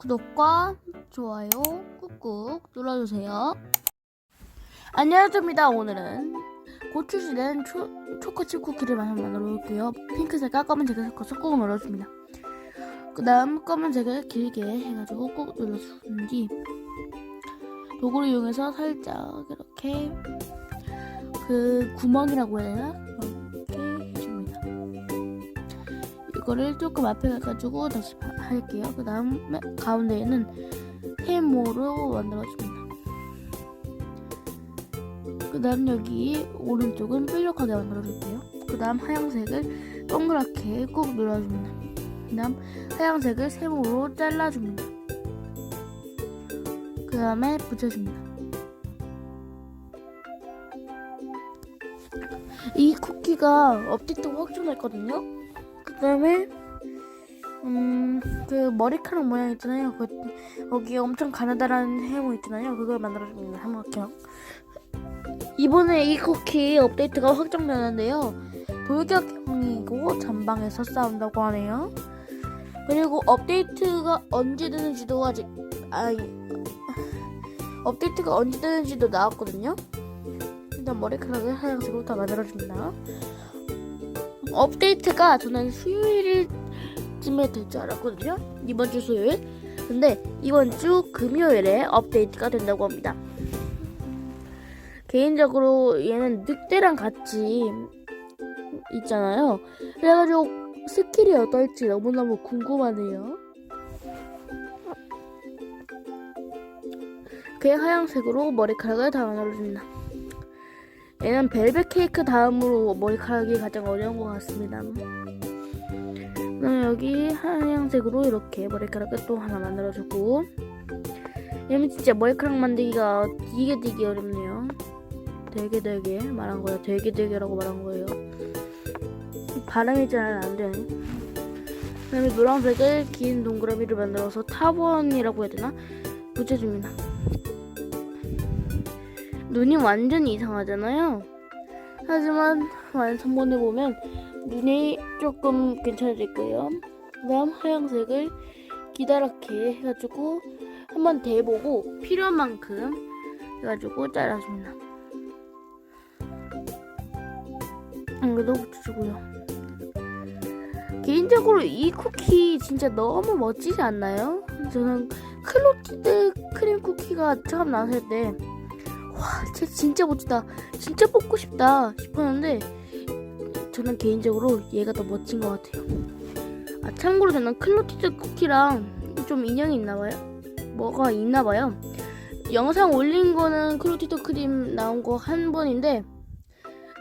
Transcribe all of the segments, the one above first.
구독과 좋아요 꾹꾹 눌러주세요. 안녕하십니다. 오늘은 고추시된 초, 초코칩 쿠키를 만들어 볼게요. 핑크색과 검은색을 섞어서 꾹 눌러줍니다. 그 다음 검은색을 길게 해가지고 꾹 눌러준 뒤 도구를 이용해서 살짝 이렇게 그 구멍이라고 해야 되나? 이거를 조금 앞에 가가지고 다시 바- 할게요. 그 다음에 가운데에는 세모로 만들어줍니다. 그 다음 여기 오른쪽은 뾰족하게 만들어줄게요. 그 다음 하얀색을 동그랗게 꾹 눌러줍니다. 그 다음 하얀색을 세모로 잘라줍니다. 그 다음에 붙여줍니다. 이 쿠키가 업데이트가 확정됐거든요. 그 다음에 음, 그 머리카락 모양 있잖아요. 그 거기에 엄청 가느다란 해모 있잖아요. 그걸 만들어줍니다. 삼각형. 이번에 이 쿠키 업데이트가 확정되는데요. 돌격형이고 전방에서 싸운다고 하네요. 그리고 업데이트가 언제 되는지도 아직 아니 업데이트가 언제 되는지도 나왔거든요. 일단 머리카락을 하얀색으로 다 만들어줍니다. 업데이트가 저는 수요일쯤에 될 줄 알았거든요. 이번 주 수요일. 근데 이번 주 금요일에 업데이트가 된다고 합니다. 개인적으로 얘는 늑대랑 같이 있잖아요. 그래가지고 스킬이 어떨지 너무너무 궁금하네요. 그 하얀색으로 머리카락을 다 만들어줍니다. 얘는 벨벳 케이크 다음으로 머리카락이 가장 어려운 것 같습니다. 그럼 여기 하얀색으로 이렇게 머리카락을 또 하나 만들어주고 얘는 진짜 머리카락 만들기가 되게 되게 어렵네요. 되게 되게 말한 거예요. 되게 되게라고 말한 거예요. 발음이 잘 안 되네. 그 다음에 노란색을 긴 동그라미를 만들어서 탑원이라고 해야 되나 붙여줍니다. 눈이 완전 이상하잖아요. 하지만 완성본을 보면 눈이 조금 괜찮아질 거예요. 그다음 하얀색을 기다랗게 해가지고 한번 대보고 필요한 만큼 해가지고 잘라줍니다. 이거도 붙여주고요. 개인적으로 이 쿠키 진짜 너무 멋지지 않나요? 저는 클로티드 크림 쿠키가 처음 나왔을 때 와, 쟤 진짜 멋지다. 진짜 뽑고 싶다 싶었는데 저는 개인적으로 얘가 더 멋진 것 같아요. 아, 참고로 저는 클로티드 쿠키랑 좀 인연이 있나봐요. 뭐가 있나봐요. 영상 올린 거는 클로티드 크림 나온 거 한 번인데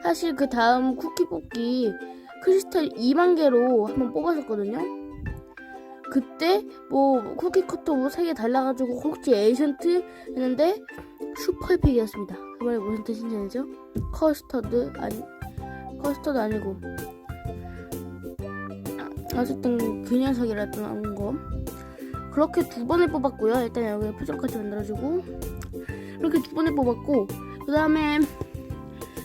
사실 그 다음 쿠키 뽑기 크리스탈 2만 개로 한번 뽑았었거든요. 그때 뭐 쿠키 커터 뭐 3개 달라가지고 혹시 에이션트 했는데 슈퍼에픽이었습니다. 그 말이 무슨 뜻인지 알죠? 커스터드 아니 커스터드 아니고 어쨌든 그 녀석이랬던 거 그렇게 두 번을 뽑았고요. 일단 여기 표정까지 만들어주고 이렇게 두 번을 뽑았고 그 다음에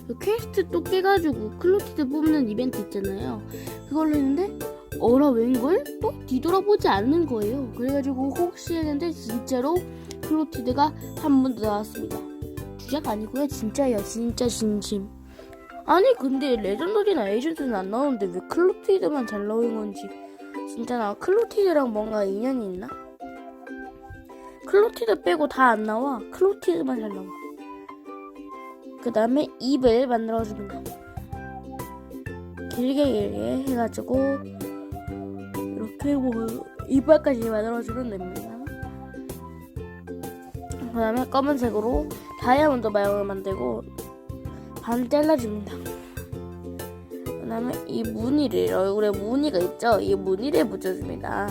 그 퀘스트 또 깨가지고 클로티드 뽑는 이벤트 있잖아요. 그걸로 했는데 어라 웬걸 또 뒤돌아보지 않는 거예요. 그래가지고 혹시 했는데 진짜로 클로티드가 한 번 더 나왔습니다. 주작 아니고요. 진짜예요. 진짜 진심. 아니 근데 레전더리나 에이전트는 안 나오는데 왜 클로티드만 잘 나오는 건지 진짜 나 클로티드랑 뭔가 인연이 있나? 클로티드 빼고 다 안 나와. 클로티드만 잘 나와. 그 다음에 입을 만들어줍니다. 길게 길게 해가지고 뭐 이빨까지 만들어주면 됩니다. 그 다음에 검은색으로 다이아몬드 모양을 만들고 반 잘라줍니다. 그 다음에 이 무늬를 얼굴에 무늬가 있죠? 이 무늬를 붙여줍니다.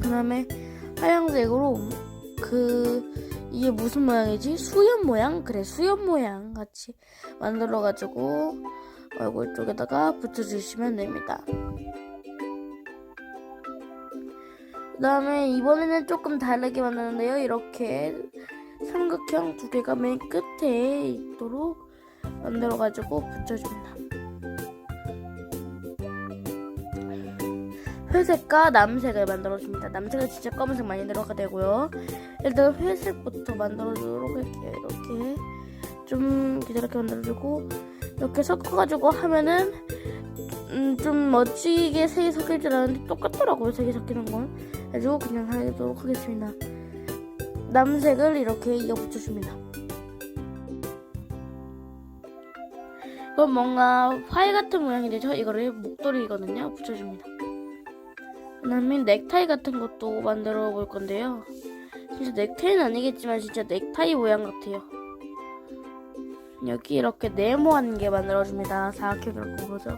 그 다음에 하얀색으로 그 이게 무슨 모양이지? 수염 모양? 그래 수염 모양 같이 만들어가지고 얼굴 쪽에다가 붙여주시면 됩니다. 그 다음에 이번에는 조금 다르게 만드는데요. 이렇게 삼각형 두 개가 맨 끝에 있도록 만들어가지고 붙여줍니다. 회색과 남색을 만들어줍니다. 남색은 진짜 검은색 많이 들어가 되고요. 일단 회색부터 만들어주도록 할게요. 이렇게 좀 기다랗게 만들어주고 이렇게 섞어가지고 하면은 음, 좀 멋지게 색이 섞일 줄 알았는데 똑같더라고요. 색이 섞이는 건. 그래가지고 그냥 하도록 하겠습니다. 남색을 이렇게 이어 붙여줍니다. 그럼 뭔가 파이 같은 모양이 되죠? 이거를 목도리거든요. 붙여줍니다. 그 다음에 넥타이 같은 것도 만들어 볼 건데요. 진짜 넥타이는 아니겠지만 진짜 넥타이 모양 같아요. 여기 이렇게 네모한 게 만들어줍니다. 사각형이라고 보죠.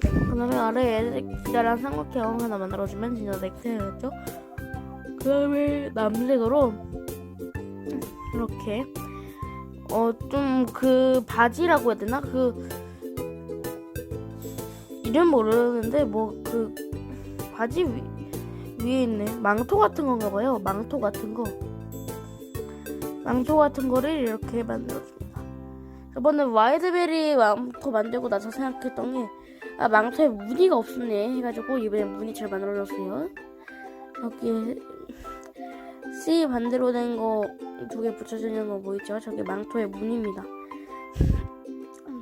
그 다음에 아래에 기다란 삼각형 하나 만들어주면 진짜 넥타이겠죠? 그 다음에 남색으로 이렇게 어 좀 그 바지라고 해야 되나? 그 이름 모르는데 뭐 그 바지 위, 위에 있네 망토 같은 건가 봐요. 망토 같은 거. 망토 같은 거를 이렇게 만들어줍니다. 저번에 와이드베리 망토 만들고 나서 생각했던 게 아, 망토에 무늬가 없었네 해가지고 이번에 무늬 잘 만들어줬어요. 여기에 C 반대로 된 거 두 개 붙여주는 거 보이죠? 저게 망토의 무늬입니다.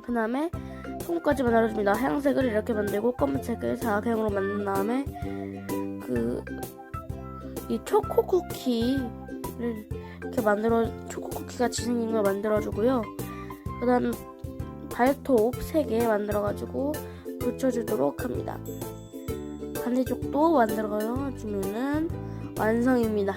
그 다음에 손까지 만들어줍니다. 하얀색을 이렇게 만들고 검은색을 사각형으로 만든 다음에 그 이 초코 쿠키를 이렇게 만들어 초코 쿠키 같이 생긴 걸 만들어주고요. 그 다음 발톱 3개 만들어가지고 붙여주도록 합니다. 반대쪽도 만들어주면은 완성입니다.